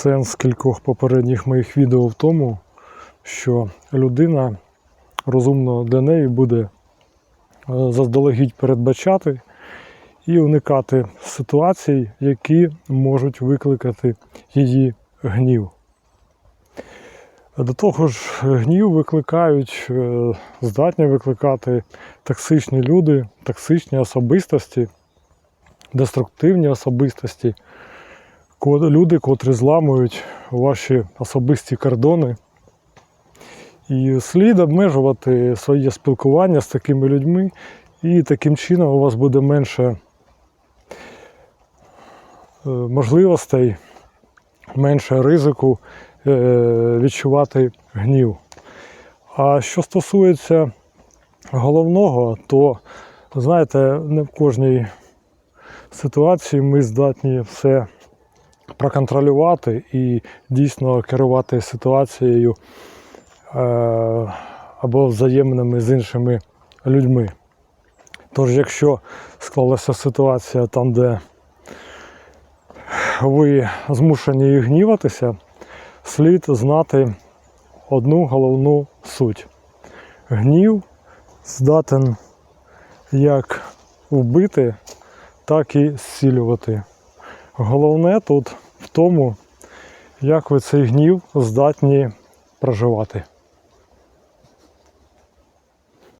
Сенс кількох попередніх моїх відео в тому, що людина розумно для неї буде е, заздалегідь передбачати і уникати ситуацій, які можуть викликати її гнів. До того ж, гнів викликають, е, здатні викликати токсичні люди, токсичні особистості, деструктивні особистості, люди, котрі зламують ваші особисті кордони. І слід обмежувати своє спілкування з такими людьми, і таким чином у вас буде менше е, можливостей, менше ризику е, відчувати гнів. А що стосується головного, то знаєте, не в кожній ситуації ми здатні все проконтролювати і дійсно керувати ситуацією е, або взаємними з іншими людьми. Тож, якщо склалася ситуація там, де ви змушені гніватися, слід знати одну головну суть. Гнів здатен як вбити, так і зцілювати. Головне тут в тому, як ви цей гнів здатні проживати.